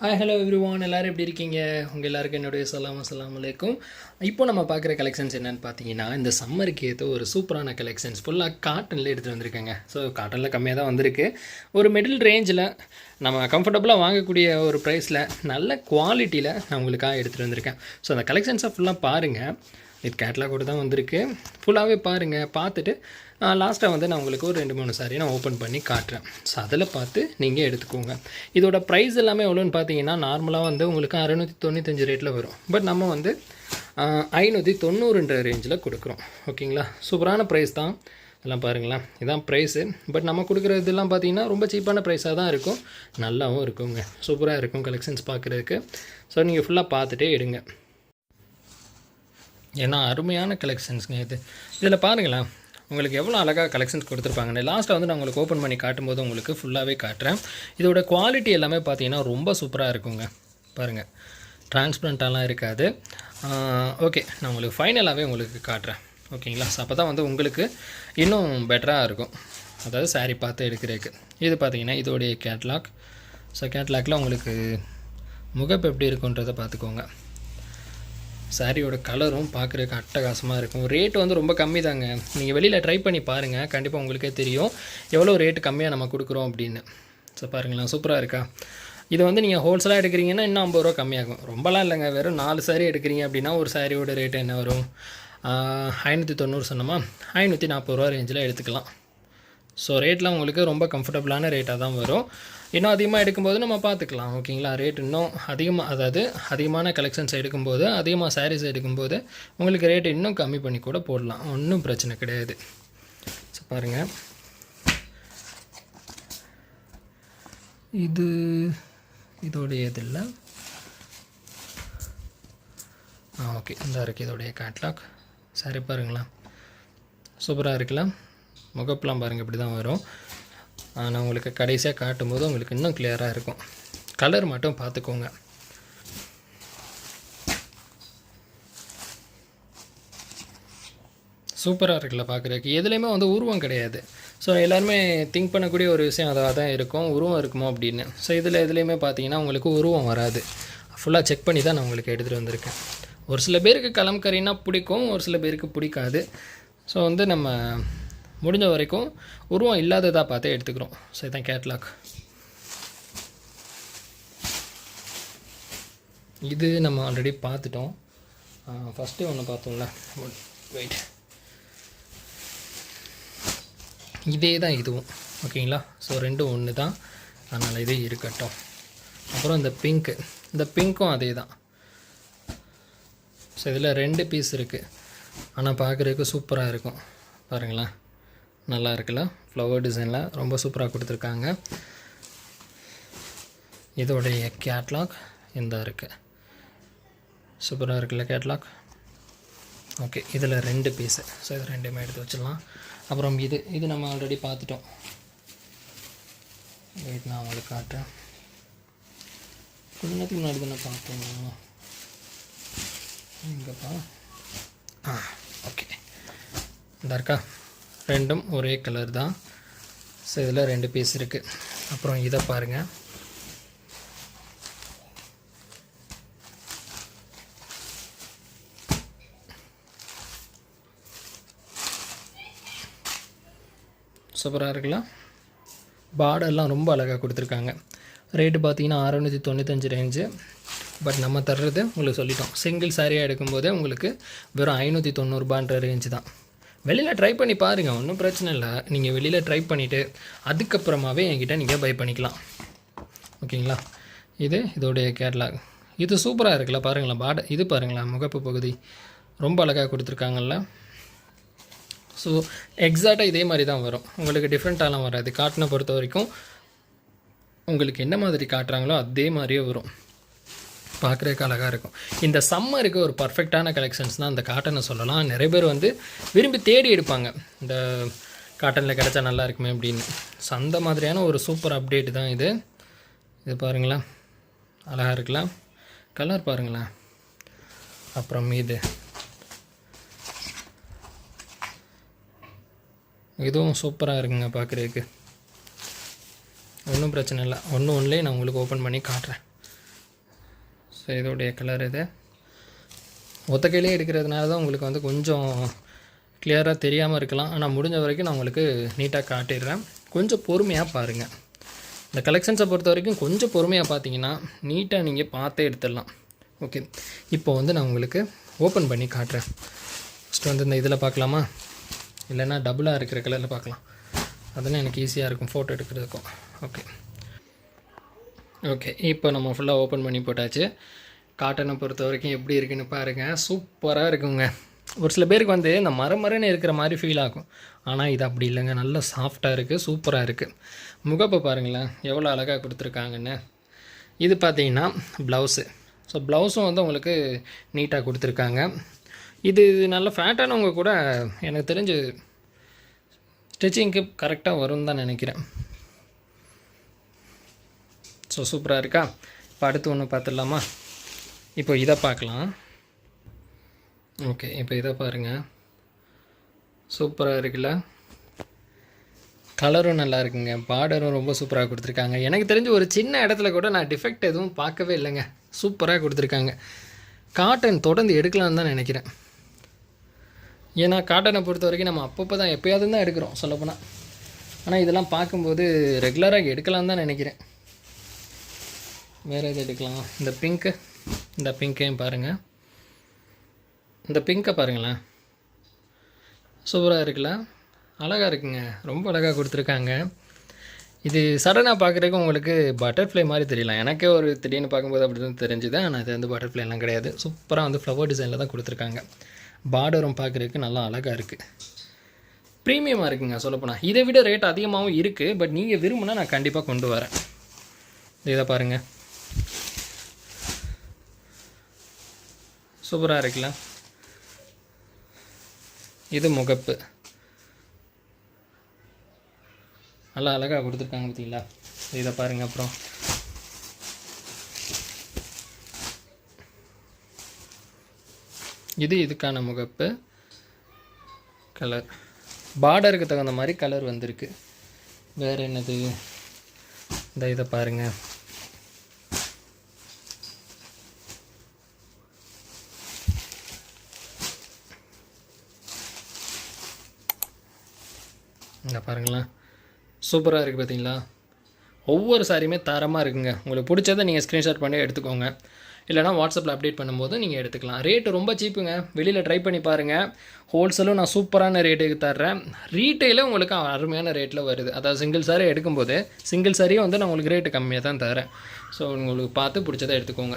Hi hello everyone எல்லோரும் எப்படி இருக்கீங்க? உங்கள் எல்லாருக்கும் என்னுடைய சலாம் அஸ்லாம் அலைக்கும். இப்போ நம்ம பார்க்குற கலெக்ஷன்ஸ் என்னென்னு பார்த்தீங்கன்னா இந்த சம்மருக்கு ஏற்ற ஒரு சூப்பரான கலெக்ஷன்ஸ் ஃபுல்லாக காட்டனில் எடுத்துகிட்டு வந்திருக்கேங்க. ஸோ காட்டனில் கம்மியாக தான் வந்திருக்கு. ஒரு மிடில் ரேஞ்சில் நம்ம கம்ஃபர்டபுளாக வாங்கக்கூடிய ஒரு ப்ரைஸில் நல்ல குவாலிட்டியில் நான் உங்களுக்காக எடுத்துகிட்டு வந்திருக்கேன். ஸோ அந்த கலெக்ஷன்ஸை ஃபுல்லாக பாருங்கள் இது கேட்லாக் கூட தான் வந்திருக்கு. ஃபுல்லாகவே பாருங்கள் பார்த்துட்டு லாஸ்ட்டாக வந்து நான் உங்களுக்கு ஒரு ரெண்டு மூணு சாரி நான் ஓப்பன் பண்ணி காட்டுறேன். ஸோ அதில் பார்த்து நீங்கள் எடுத்துக்கோங்க. இதோட ப்ரைஸ் எல்லாமே எவ்வளோன்னு பார்த்தீங்கன்னா நார்மலாக வந்து உங்களுக்கு அறநூற்றி தொண்ணூத்தஞ்சு ரேட்டில் வரும். பட் நம்ம வந்து ஐநூற்றி தொண்ணூறுன்ற ரேஞ்சில் கொடுக்குறோம். ஓகேங்களா சூப்பரான ப்ரைஸ் தான். எல்லாம் பாருங்களேன். இதான் ப்ரைஸு பட் நம்ம கொடுக்குற இதெல்லாம் பார்த்தீங்கன்னா ரொம்ப சீப்பான ப்ரைஸாக தான் இருக்கும். நல்லாவும் இருக்குங்க. சூப்பராக இருக்கும் கலெக்ஷன்ஸ் பார்க்குறதுக்கு. ஸோ நீங்கள் ஃபுல்லாக பார்த்துட்டே எடுங்க. ஏன்னா அருமையான கலெக்ஷன்ஸுங்க இது. இதில் பாருங்களேன். உங்களுக்கு எவ்வளோ அழகாக கலெக்ஷன்ஸ் கொடுத்துருப்பாங்கன்னு லாஸ்ட்டாக வந்து நான் உங்களுக்கு ஓப்பன் பண்ணி காட்டும்போது உங்களுக்கு ஃபுல்லாகவே காட்டுறேன். இதோட குவாலிட்டி எல்லாமே பார்த்தீங்கன்னா ரொம்ப சூப்பராக இருக்குங்க. பாருங்கள் டிரான்ஸ்பரண்ட்டாலாம் இருக்காது. ஓகே நான் உங்களுக்கு ஃபைனலாகவே உங்களுக்கு காட்டுறேன். ஓகேங்களா ஸோ அப்போ தான் வந்து உங்களுக்கு இன்னும் பெட்டராக இருக்கும். அதாவது சாரீ பார்த்து எடுக்கிறதுக்கு. இது பார்த்தீங்கன்னா இதோடைய கேட்லாக் ஸோ கேட்லாக்ல உங்களுக்கு முகப்பு எப்படி இருக்குன்றதை பார்த்துக்கோங்க. சாரியோட கலரும் பார்க்குறதுக்கு அட்டகாசமாக இருக்கும். ரேட் வந்து ரொம்ப கம்மி தாங்க நீங்கள் வெளியில் ட்ரை பண்ணி பாருங்கள் கண்டிப்பாக உங்களுக்கே தெரியும். எவ்வளோ ரேட்டு கம்மியாக நம்ம கொடுக்குறோம் அப்படின்னு. ஸோ பாருங்களேன். சூப்பராக இருக்கா? இது வந்து நீங்கள் ஹோல்சேலாக எடுக்கிறீங்கன்னா இன்னும் ஐம்பது ரூபா கம்மியாகும். ரொம்பலாம் இல்லைங்க. வெறும் நாலு சாரி எடுக்கிறீங்க அப்படின்னா ஒரு சாரியோட ரேட் என்ன வரும்? ஐநூற்றி தொண்ணூறு சொன்னோமா? ஐநூற்றி நாற்பது ரூபா ரேஞ்சில் எடுத்துக்கலாம். ஸோ ரேட்லாம் உங்களுக்கு ரொம்ப கம்ஃபர்டபுளான ரேட்டாக தான் வரும். இன்னும் அதிகமாக எடுக்கும்போது நம்ம பார்த்துக்கலாம் ஓகேங்களா ரேட் இன்னும் அதிகமாக அதாவது அதிகமான கலெக்ஷன்ஸ் எடுக்கும்போது அதிகமாக சாரீஸ் எடுக்கும்போது உங்களுக்கு ரேட் இன்னும் கம்மி பண்ணி கூட போடலாம். ஒன்றும் பிரச்சனை கிடையாது. ஸோ பாருங்கள் இது இதோடைய இது இல்லை ஆ ஓகே இந்த இருக்குது இதோடைய கேட்லாக் சரி பாருங்களா சூப்பராக இருக்குல்ல? முகப்பெலாம் பாருங்கள் இப்படி தான் வரும். நான் உங்களுக்கு கடைசியாக காட்டும்போது உங்களுக்கு இன்னும் கிளியராக இருக்கும். கலர் மட்டும் பார்த்துக்கோங்க. சூப்பராக இருக்குல்ல பார்க்குறதுக்கு. எதுலேயுமே வந்து உருவம் கிடையாது. ஸோ எல்லாருமே திங்க் பண்ணக்கூடிய ஒரு விஷயம் அதாக தான் இருக்கும். உருவம் இருக்குமோ அப்படின்னு. ஸோ இதில் எதுலேயுமே பார்த்தீங்கன்னா உங்களுக்கு உருவம் வராது. ஃபுல்லாக செக் பண்ணி தான் நான் உங்களுக்கு எடுத்துகிட்டு வந்திருக்கேன். ஒரு சில பேருக்கு கலம்கறினா பிடிக்கும் ஒரு சில பேருக்கு பிடிக்காது. ஸோ வந்து நம்ம முடிஞ்ச வரைக்கும் உருவம் இல்லாததாக பார்த்தே எடுத்துக்கிறோம். ஸோ இதான் கேட்லாக் இது நம்ம ஆல்ரெடி பார்த்துட்டோம். ஃபஸ்ட்டு ஒன்று பார்த்தோம்ல. வெயிட் இதே தான் இதுவும். ஓகேங்களா ஸோ ரெண்டும் ஒன்று தான் அதனால் இதே இருக்கட்டும். அப்புறம் இந்த பிங்க்கு இந்த பிங்க்கும் அதே தான் ஸோ இதில் ரெண்டு பீஸ் இருக்குது ஆனால் பார்க்குறதுக்கு சூப்பராக இருக்கும். பாருங்களேன். நல்லா இருக்குல்ல? ஃப்ளவர் டிசைனில் ரொம்ப சூப்பராக கொடுத்துருக்காங்க. இதோடைய கேட்லாக் இந்த இருக்குது சூப்பராக இருக்குல்ல கேட்லாக் ஓகே இதில் ரெண்டு பீஸு ஸோ இது ரெண்டுமே எடுத்து வச்சிடலாம். அப்புறம் இது இது நம்ம ஆல்ரெடி பார்த்துட்டோம். வெயிட் நான் உங்களுக்கு காட்டுறேன். கொஞ்ச நேரத்துக்கு முன்னாடி தானே பார்த்தோம் எங்கப்பா ஆ ஓகே இந்த இருக்கா? ரெண்டும் ஒரே கலர் தான். ஸோ இதில் ரெண்டு பீஸ் இருக்குது அப்புறம் இதை பாருங்கள் சூப்பராக இருக்குல்ல பார்டர்லாம் ரொம்ப அழகாக கொடுத்துருக்காங்க. ரேட்டு பார்த்தீங்கன்னா அறநூற்றி தொண்ணூத்தஞ்சு ரேஞ்சு பட் நம்ம தர்றது உங்களுக்கு சொல்லிட்டோம். சிங்கிள் சாரியாக எடுக்கும்போதே உங்களுக்கு வெறும் ஐநூற்றி தொண்ணூறுபான்ற ரேஞ்சு தான். வெளியில் ட்ரை பண்ணி பாருங்கள் ஒன்றும் பிரச்சனை இல்லை. நீங்கள் வெளியில் ட்ரை பண்ணிவிட்டு அதுக்கப்புறமாவே என்கிட்ட நீங்கள் பை பண்ணிக்கலாம். ஓகேங்களா? இது இதோடைய கேட்லாக் இது சூப்பராக இருக்குல்ல பாருங்களேன் பாட இது பாருங்களேன் முகப்பு பகுதி. ரொம்ப அழகாக கொடுத்துருக்காங்கல்ல. ஸோ எக்ஸாக்டாக இதே மாதிரி தான் வரும். உங்களுக்கு டிஃப்ரெண்ட்டாலாம் வராது. காட்டினை பொறுத்த வரைக்கும் உங்களுக்கு என்ன மாதிரி காட்டுறாங்களோ அதே மாதிரியே வரும். பார்க்குறதுக்கு அழகாக இருக்கும். இந்த சம்மருக்கு ஒரு பர்ஃபெக்டான கலெக்ஷன்ஸ் தான் இந்த காட்டனை சொல்லலாம். நிறைய பேர் வந்து விரும்பி தேடி எடுப்பாங்க. இந்த காட்டனில் கிடச்சா நல்லா இருக்குமே அப்படின்னு. ஸோ அந்த மாதிரியான ஒரு சூப்பர் அப்டேட் தான் இது. இது பாருங்களேன். அழகாக இருக்கலாம். கலர் பாருங்களேன். அப்புறம் இது. இதுவும் சூப்பராக இருக்குங்க பார்க்குறதுக்கு. ஒன்றும் பிரச்சனை இல்லை. ஒன்று ஒன்றுலேயே நான் உங்களுக்கு ஓப்பன் பண்ணி காட்டுறேன். ஸோ இதோடைய கலர் இது. ஒத்தக்கையிலே எடுக்கிறதுனால தான் உங்களுக்கு வந்து கொஞ்சம் கிளியராக தெரியாமல் இருக்கலாம். ஆனால் முடிஞ்ச வரைக்கும் நான் உங்களுக்கு நீட்டாக காட்டிடுறேன். கொஞ்சம் பொறுமையாக பாருங்கள் இந்த கலெக்ஷன்ஸை பொறுத்த வரைக்கும் கொஞ்சம் பொறுமையாக பார்த்தீங்கன்னா நீட்டாக நீங்கள் பார்த்தே எடுத்துடலாம். ஓகே இப்போ வந்து நான் உங்களுக்கு ஓப்பன் பண்ணி காட்டுறேன். ஃபஸ்ட்டு வந்து இந்த இதில் பார்க்கலாமா? இல்லைன்னா டபுளாக இருக்கிற கலரில் பார்க்கலாம். அதெல்லாம் எனக்கு ஈஸியாக இருக்கும் ஃபோட்டோ எடுக்கிறதுக்கும். ஓகே ஓகே இப்போ நம்ம ஃபுல்லாக ஓப்பன் பண்ணி போட்டாச்சு. காட்டனை பொறுத்த வரைக்கும் எப்படி இருக்குன்னு பாருங்கள் சூப்பராக இருக்குங்க. ஒரு சில பேருக்கு வந்து இந்த மரமரன்னு இருக்கிற மாதிரி ஃபீல் ஆகும். ஆனால் இது அப்படி இல்லைங்க. நல்ல சாஃப்டாக இருக்குது சூப்பராக இருக்குது முகப்பை பாருங்களேன் எவ்வளோ அழகாக கொடுத்துருக்காங்கன்னு. இது பார்த்தீங்கன்னா ப்ளவுஸு ஸோ ப்ளவுஸும் வந்து உங்களுக்கு நீட்டாக கொடுத்துருக்காங்க. இது நல்ல ஃபேட்டானவங்க கூட எனக்கு தெரிஞ்சு ஸ்டிச்சிங்க்கு கரெக்டாக வரும்னு தான் நினைக்கிறேன். ஸோ சூப்பராக இருக்கா? இப்போ அடுத்து ஒன்று பார்த்துடலாமா இப்போ இதை பார்க்கலாம். ஓகே இப்போ இதை பாருங்கள் சூப்பராக இருக்குல்ல? கலரும் நல்லா இருக்குங்க. பார்டரும் ரொம்ப சூப்பராக கொடுத்துருக்காங்க. எனக்கு தெரிஞ்சு ஒரு சின்ன இடத்துல கூட நான் டிஃபெக்ட் எதுவும் பார்க்கவே இல்லைங்க. சூப்பராக கொடுத்துருக்காங்க. காட்டன் தொடர்ந்து எடுக்கலான்னு தான் நினைக்கிறேன். ஏன்னா காட்டனை பொறுத்த வரைக்கும் நம்ம அப்பப்போ தான் எப்போயாவது தான் எடுக்கிறோம் சொல்லப்போனால் ஆனால் இதெல்லாம் பார்க்கும்போது ரெகுலராக எடுக்கலான்னு தான் நினைக்கிறேன். வேறு எது எடுக்கலாம்? இந்த பிங்க்கு இந்த பிங்க்கையும் பாருங்கள் இந்த பிங்க்கை பாருங்களேன். சூப்பராக இருக்குல்ல? அழகாக இருக்குங்க. ரொம்ப அழகாக கொடுத்துருக்காங்க. இது சடனாக பார்க்குறதுக்கு உங்களுக்கு பட்டர்ஃப்ளை மாதிரி தெரியலாம் எனக்கே ஒரு திடீர்னு பார்க்கும்போது அப்படின்னு தெரிஞ்சுது. ஆனால் இது வந்து பட்டர்ஃப்ளைலாம் கிடையாது. சூப்பராக வந்து ஃப்ளவர் டிசைனில் தான் கொடுத்துருக்காங்க. பார்டரும் பார்க்குறதுக்கு நல்லா அழகாக இருக்குது ப்ரீமியமாக இருக்குங்க சொல்லப்போனால் இதை விட ரேட் அதிகமாகவும் இருக்குது பட் நீங்கள் விரும்புனா நான் கண்டிப்பாக கொண்டு வரேன். இதை பாருங்கள் சூப்பராக இருக்குல்ல. இது முகப்பு. நல்லா அழகாக கொடுத்துருக்காங்க பார்த்தீங்களா? இதை பாருங்கள் அப்புறம். இது இதுக்கான முகப்பு. கலர் பார்டருக்கு தகுந்த மாதிரி கலர் வந்திருக்கு. வேறு என்னது? இந்த இதை பாருங்கள் இங்கே பாருங்களேன். சூப்பராக இருக்குது பார்த்தீங்களா ஒவ்வொரு சாரியுமே தரமாக இருக்குங்க. உங்களுக்கு பிடிச்சதை நீங்கள் ஸ்க்ரீன்ஷாட் பண்ணி எடுத்துக்கோங்க. இல்லைனா வாட்ஸ்அப்பில் அப்டேட் பண்ணும்போது நீங்கள் எடுத்துக்கலாம். ரேட்டு ரொம்ப சீப்புங்க வெளியில் ட்ரை பண்ணி பாருங்கள் ஹோல்சேலும் நான் சூப்பரான ரேட்டுக்கு தர்றேன். ரீட்டெயிலும் உங்களுக்கு அருமையான ரேட்டில் வருது. அதாவது சிங்கிள் சாரி எடுக்கும்போது சிங்கிள் சாரியும் வந்து நான் உங்களுக்கு ரேட்டு கம்மியாக தான் தரேன் ஸோ உங்களுக்கு பார்த்து பிடிச்சதை எடுத்துக்கோங்க.